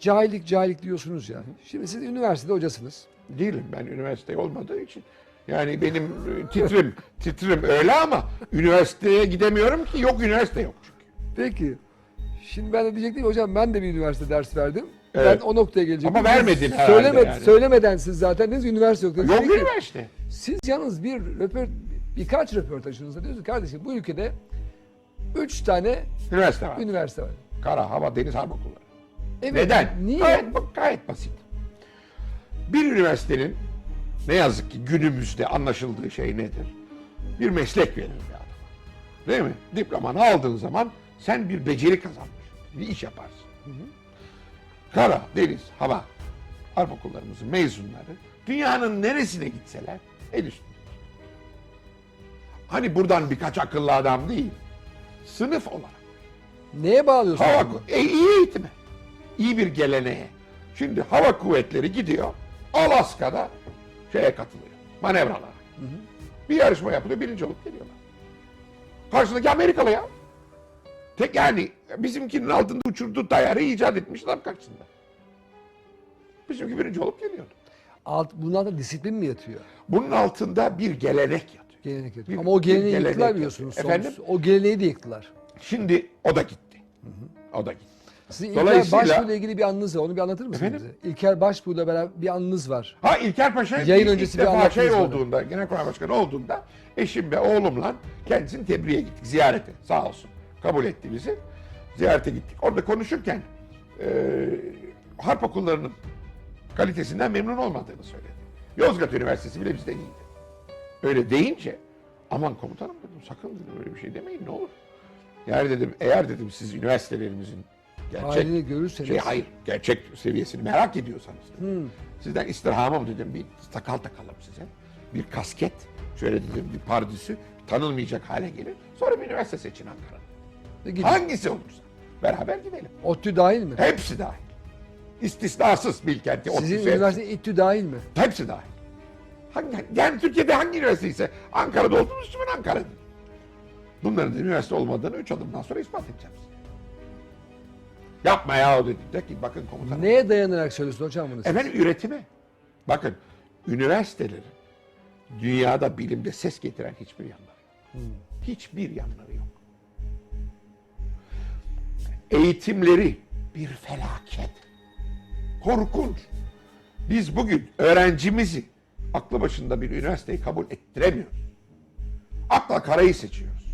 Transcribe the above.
cahillik cahillik diyorsunuz ya. Şimdi siz üniversitede hocasınız. Değilim ben üniversite olmadığı için. Yani benim e, titrim, titrim öyle ama üniversiteye gidemiyorum ki yok üniversite yok çünkü. Peki. Şimdi ben de diyecektim ki, hocam ben de bir üniversite ders verdim. Evet. Ben o noktaya gelecektim. Ama vermedin herhalde Söyleme, yani. Söylemeden siz zaten dediniz ki üniversite yok. dediniz. Yok Peki, üniversite. Siz yalnız bir röport, birkaç röportajınızda diyorsunuz ki, kardeşim bu ülkede üç tane Üniversite var. üniversite var. Kara, hava, deniz, harp okulları. Evet, Neden? Niye? Gayet, gayet basit. Bir üniversitenin ne yazık ki günümüzde anlaşıldığı şey nedir? Bir meslek verir bir adama. Değil mi? Diplomanı aldığın zaman sen bir beceri kazanmış. Bir iş yaparsın. Kara, deniz, hava. Harp okullarımızın mezunları dünyanın neresine gitseler el üstünde. Hani buradan birkaç akıllı adam değil. Sınıf olarak. Neye bağlıyorsunuz? Hava, e, iyi eğitime. İyi bir geleneğe. Şimdi hava kuvvetleri gidiyor. Alaska'da şeye katılıyor. Manevralara. Bir yarışma yapılıyor. Birinci olup geliyorlar. Karşısındaki Amerikalı ya. Tek yani bizimkinin altında uçurduğu dayarı icat etmiş adam karşısında. Bizimki birinci olup geliyordu. Alt, bunun altında disiplin mi yatıyor? Bunun altında bir gelenek yatıyor. Gelenek yatıyor. Bir- Ama o geleneği yıktılar biliyorsunuz. Efendim? O geleneği de yıktılar. Şimdi o da gitti. O da gitti. Sizin İlker Dolayısıyla- Başbuğ'la ilgili bir anınız var. Onu bir anlatır mısınız Efendim? bize? İlker Başbuğ'la beraber bir anınız var. Ha İlker Paşa Yayın öncesi bir defa şey bana. olduğunda, Genelkurmay Başkanı olduğunda eşim ve oğlumla kendisini tebriğe gittik, ziyarete. Sağ olsun. Kabul etti bizi. Ziyarete gittik. Orada konuşurken e, harp okullarının kalitesinden memnun olmadığını söyledi. Yozgat Üniversitesi bile bizden iyiydi. Öyle deyince aman komutanım dedim sakın dedim öyle bir şey demeyin ne olur. Yani dedim eğer dedim siz üniversitelerimizin gerçek Halini görürseniz. şey hayır gerçek seviyesini merak ediyorsanız dedim. sizden istirhamım dedim bir sakal takalım size. Bir kasket şöyle dedim bir pardüsü tanınmayacak hale gelir. Sonra bir üniversite seçin Ankara'da. Gidin. Hangisi olursa beraber gidelim. ODTÜ dahil mi? Hepsi dahil. İstisnasız Bilkent'i. Sizin ODTÜ'sü, üniversite İTÜ dahil mi? Hepsi dahil. Hangi, yani Türkiye'de hangi üniversite ise Ankara'da olduğumuz için ben Ankara'da. Bunların üniversite olmadığını üç adımdan sonra ispat edeceğim size. Yapma ya dedi. De ki bakın komutanım. Neye dayanarak söylüyorsunuz hocam bunu? Efendim üretime. Bakın üniversitelerin dünyada bilimde ses getiren hiçbir yanları yok. Hiçbir yanları yok. Eğitimleri bir felaket. Korkunç. Biz bugün öğrencimizi aklı başında bir üniversiteyi kabul ettiremiyoruz. Akla karayı seçiyoruz.